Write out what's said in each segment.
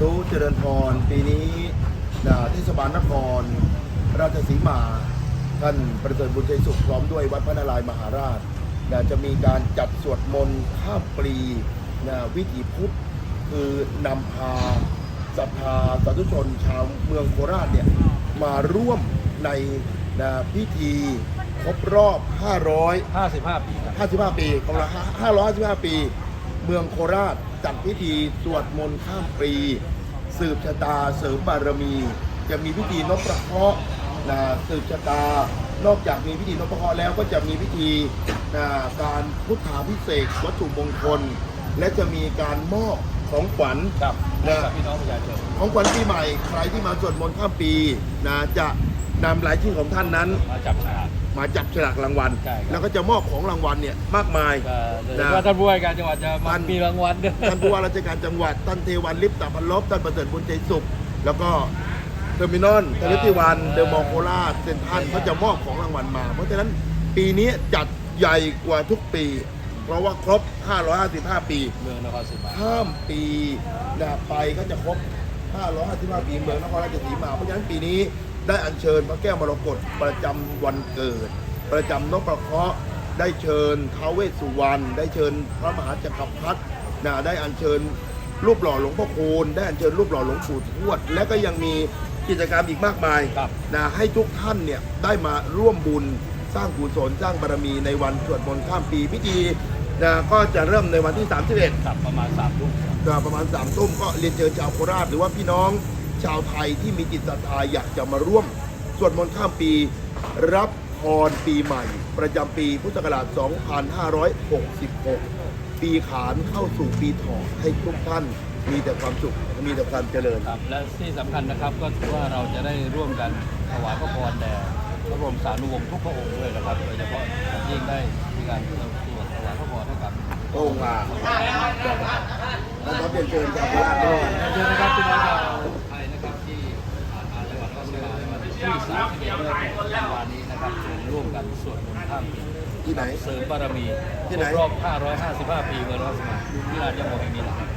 ธุเจริญพร ปีนี้นะเทศบาลนคร ราชสีมา ท่านประเสริฐบุญใจสุขพร้อมด้วยวัดพระนารายณ์มหาราชนะจะมีการจัดสวดมนต์ข้ามปรีนะวิถีพุทธคือนำพาศรัทธาสาธุชนชาวเมืองโคราชเนี่ยมาร่วมในนะพิธีครบรอบ 500 55 ปีครับ55 ปีของเรา555 ปี เมืองโคราช จัดพิธีสวดมนต์ข้ามปี สืบชะตาเสริมบารมี จะมีพิธีนพประเคราะห์นะสืบชะตา นอกจากมีพิธีนพประเคราะห์แล้วก็จะมีพิธีนะการพุทธาพิเศษวัตถุมงคล และจะมีการมอบ ของขวัญ ครับนะกับพี่น้องประชาชน ของขวัญปีใหม่ใครที่มาสวดมนต์ข้ามปีนะจะนำรายชื่อของท่านนั้น มาจับฉลาก มาจับฉลากรางวัล ใช่ครับ แล้วก็จะมอบของรางวัลเนี่ยมากมาย ก็เลยนะว่าท่านผู้ว่าการจังหวัดจะมาท่าน มีรางวัลด้วย ท่านผู้ว่าราชการจังหวัดท่านเทวันลิปตาพันลบท่านประเสริฐบุญใจสุข แล้วก็เทอร์มินอลเทเลติวันเดอะมอลล์โคราชเซ็นทรัลเขาจะมอบของรางวัลมา เพราะฉะนั้นปีนี้จัดใหญ่กว่าทุกปี เพราะว่าครบ 555 ปี เมืองนครศรีมาข้ามปีนะไปก็จะครบ 555 ปีเมืองนครราชสีมา เพราะฉะนั้นปีนี้ได้อัญเชิญพระแก้วมรกตประจำวันเกิด ประจำนพประเคราะห์ได้เชิญท้าวเวสสุวรรณได้เชิญพระมหาจักรพรรดินะได้อัญเชิญรูปหล่อหลวงพ่อคูณได้อัญเชิญรูปหล่อหลวงปู่ทวด และก็ยังมีกิจกรรมอีกมากมาย ครับ นะให้ทุกท่านเนี่ยได้มาร่วมบุญสร้างกุศลสร้างบารมีในวันสวดมนต์ข้ามปีพิธี นะก็จะเริ่มในวันที่ 31ครับประมาณ3ทุ่มครับก็ประมาณสามทุ่มก็เรียนเชิญชาวโคราชหรือว่าพี่น้องชาวไทยที่มีจิตศรัทธาอยากจะมาร่วมสวดมนต์ข้ามปีรับพรปีใหม่ ประจำปีพุทธศักราช 2566 ปีขานเข้าสู่ปีถอให้ทุกท่านมีแต่ความสุข มีแต่ความเจริญ ครับและที่สำคัญนะครับก็คือว่าเราจะได้ร่วมกันถวายพระพรแด่พระบรมสารีวงศ์ทุกพระองค์ด้วยนะครับโดยเฉพาะอย่างยิ่งได้มีการ พระองค์มานะครับเรียนเชิญจาวโคราชก็ด้วยเชิญนะครับพี่น้องไทยนะครับที่ผ่านมาจังหวัดนครศรีมาในวันที่31เดือนธันวานี้นะครับร่วมกันสวดมนต์ข้ามปีที่ไหนเสริมบารมีที่ไหนรอบ 555 ปีเมืองนครศรีมาที่รานยาโมแห่งนี้นะครับ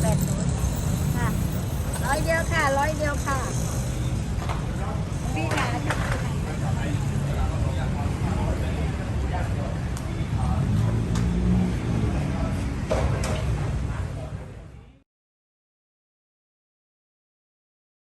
แปดศูนย์ค่ะร้อยเดี ยวค่ะร้อยเดียวค่ะ